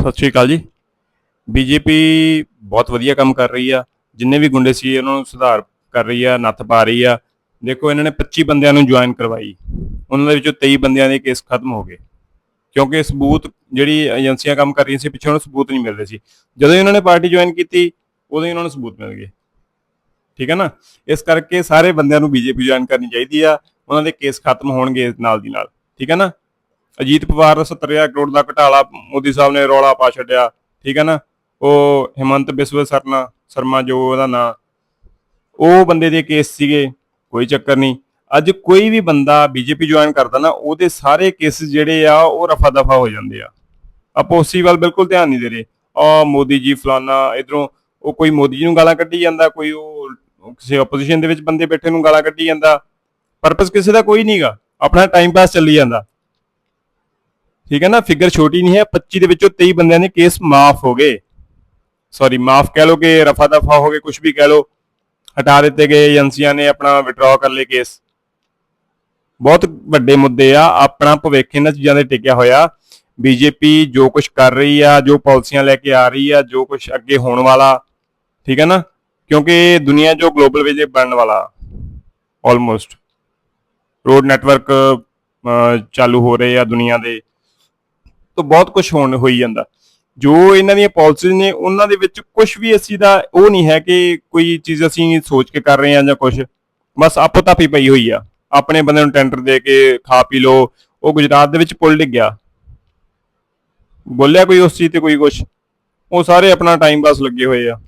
ਸਤਿ ਸ਼੍ਰੀ ਅਕਾਲ ਜੀ। ਬੀਜੇਪੀ ਬਹੁਤ ਵਧੀਆ ਕੰਮ ਕਰ ਰਹੀ ਆ। ਜਿੰਨੇ ਵੀ ਗੁੰਡੇ ਸੀ, ਉਹਨਾਂ ਨੂੰ ਸੁਧਾਰ ਕਰ ਰਹੀ ਆ, ਨੱਥ ਪਾ ਰਹੀ ਆ। ਦੇਖੋ, ਇਹਨਾਂ ਨੇ 25 ਬੰਦਿਆਂ ਨੂੰ ਜੁਆਇਨ ਕਰਵਾਈ। ਉਹਨਾਂ ਦੇ ਵਿੱਚੋਂ 23 ਬੰਦਿਆਂ ਦੇ ਕੇਸ ਖਤਮ ਹੋ ਗਏ। ਕਿਉਂਕਿ ਸਬੂਤ ਜਿਹੜੀ ਏਜੰਸੀਆਂ ਕੰਮ ਕਰ ਰਹੀਆਂ ਸੀ, ਪਿੱਛੇ ਉਹਨਾਂ ਨੂੰ ਸਬੂਤ ਨਹੀਂ ਮਿਲ ਰਹੇ ਸੀ। ਜਦੋਂ ਹੀ ਉਹਨਾਂ ਨੇ ਪਾਰਟੀ ਜੁਆਇਨ ਕੀਤੀ, ਉਦੋਂ ਹੀ ਉਹਨਾਂ ਨੂੰ ਸਬੂਤ ਮਿਲ ਗਏ। ਠੀਕ ਹੈ ਨਾ? ਇਸ ਕਰਕੇ ਸਾਰੇ ਬੰਦਿਆਂ ਨੂੰ ਬੀਜੇਪੀ ਜੁਆਇਨ ਕਰਨੀ ਚਾਹੀਦੀ ਆ। ਉਹਨਾਂ ਦੇ ਕੇਸ ਖਤਮ ਹੋਣਗੇ ਨਾਲ ਦੀ ਨਾਲ। ਠੀਕ ਹੈ ਨਾ? ਅਜੀਤ ਪਵਾਰ ਦਾ 70000 ਕਰੋੜ ਦਾ ਘਟਾਲਾ, ਮੋਦੀ ਸਾਹਿਬ ਨੇ ਰੌਲਾ ਪਾ ਛੱਡਿਆ, ਠੀਕ ਹੈ ਨਾ? ਉਹ ਹਿਮੰਤ ਬਿਸਵਾ ਸਰਨਾ, ਸ਼ਰਮਾ ਜੋ ਉਹਦਾ ਨਾਂ, ਉਹ ਬੰਦੇ ਦੇ ਕੇਸ ਸੀਗੇ, ਕੋਈ ਚੱਕਰ ਨਹੀਂ। ਅੱਜ ਕੋਈ ਵੀ ਬੰਦਾ ਬੀਜੇਪੀ ਜੁਆਇਨ ਕਰਦਾ ਨਾ, ਉਹਦੇ ਸਾਰੇ ਕੇਸ ਜਿਹੜੇ ਆ, ਉਹ ਰਫਾ ਦਫਾ ਹੋ ਜਾਂਦੇ ਆ। ਆਪਾਂ ਉਸੇ ਵੱਲ ਬਿਲਕੁਲ ਧਿਆਨ ਨਹੀਂ ਦੇ ਰਹੇ। ਆ ਮੋਦੀ ਜੀ, ਫਲਾਨਾ, ਇਧਰੋਂ ਉਹ ਕੋਈ ਮੋਦੀ ਜੀ ਨੂੰ ਗਾਲਾਂ ਕੱਢੀ ਜਾਂਦਾ, ਕੋਈ ਉਹ ਉਹ ਕਿਸੇ ਆਪੋਜੀਸ਼ਨ ਦੇ ਵਿੱਚ ਬੰਦੇ ਬੈਠੇ ਨੂੰ ਗਾਲਾਂ ਕੱਢੀ ਜਾਂਦਾ। ਪਰਪਸ ਕਿਸੇ ਦਾ ਕੋਈ ਨਹੀਂਗਾ ਆਪਣਾ ਟਾਈਮ ਪਾਸ ਚੱਲੀ ਜਾਂਦਾ। ਠੀਕ ਹੈ ਨਾ ਫਿਗਰ ਛੋਟੀ ਨਹੀਂ ਹੈ 25 ਦੇ ਵਿੱਚੋਂ 23 ਬੰਦਿਆਂ ਦੇ ਕੇਸ ਮਾਫ ਹੋ ਗਏ। ਸੌਰੀ ਮਾਫ ਕਹਿ ਲੋ ਕਿ ਰਫਾ ਦਫਾ ਹੋ ਗਏ ਕੁਝ ਵੀ ਕਹਿ ਲੋ ਹਟਾ ਦਿੱਤੇ ਗਏ ਏਜੰਸੀਆਂ ਨੇ ਆਪਣਾ ਵਿਡਰਾਅ ਕਰ ਲਏ ਕੇਸ ਬਹੁਤ ਵੱਡੇ ਮੁੱਦੇ ਆ, ਆਪਣਾ ਭਵਿੱਖ ਇਹਨਾਂ ਚੀਜ਼ਾਂ ਦੇ ਟਿਕਿਆ ਹੋਇਆ। ਬੀਜੇਪੀ ਜੋ ਕੁਝ ਕਰ ਰਹੀ ਆ, ਜੋ ਪਾਲਿਸੀਆਂ ਲੈ ਕੇ ਆ ਰਹੀ ਆ, ਜੋ ਕੁਝ ਅੱਗੇ ਹੋਣ ਵਾਲਾ, ਠੀਕ ਹੈ ਨਾ? ਕਿਉਂਕਿ ਦੁਨੀਆ ਜੋ ਗਲੋਬਲ ਵਿਜੇ ਬਣਨ ਵਾਲਾ ਆਲਮੋਸਟ ਰੋਡ ਨੈਟਵਰਕ ਚਾਲੂ ਹੋ ਰਹੇ ਆ ਦੁਨੀਆ ਦੇ। ਤਾਂ ਬਹੁਤ ਕੁਝ ਹੋਣ, ਹੋਈ ਜਾਂਦਾ। ਜੋ ਇਹਨਾਂ ਦੀਆਂ ਪਾਲਿਸੀਜ਼ ਨੇ, ਉਹਨਾਂ ਦੇ ਵਿੱਚ ਕੁਝ ਵੀ ਅਸੀਂ ਦਾ ਉਹ ਨਹੀਂ ਹੈ ਕਿ ਕੋਈ ਚੀਜ਼ ਅਸੀਂ ਸੋਚ ਕੇ ਕਰ ਰਹੇ ਹਾਂ ਜਾਂ ਕੁਝ ਬਸ ਆਪੋ ਤਾਪੀ ਪਈ ਹੋਈ ਆ। ਆਪਣੇ ਬੰਦੇ ਨੂੰ ਟੈਂਡਰ ਦੇ ਕੇ ਖਾ ਪੀ ਲੋ ਉਹ ਗੁਜਰਾਤ ਦੇ ਵਿੱਚ ਪੁੱਲ ਡਿੱਗ ਗਿਆ ਬੋਲਿਆ ਕੋਈ ਉਸ ਚੀਜ਼ ਤੇ ਕੋਈ ਕੁਝ ਉਹ ਸਾਰੇ ਆਪਣਾ ਟਾਈਮ ਪਾਸ ਲੱਗੇ ਹੋਏ ਆ।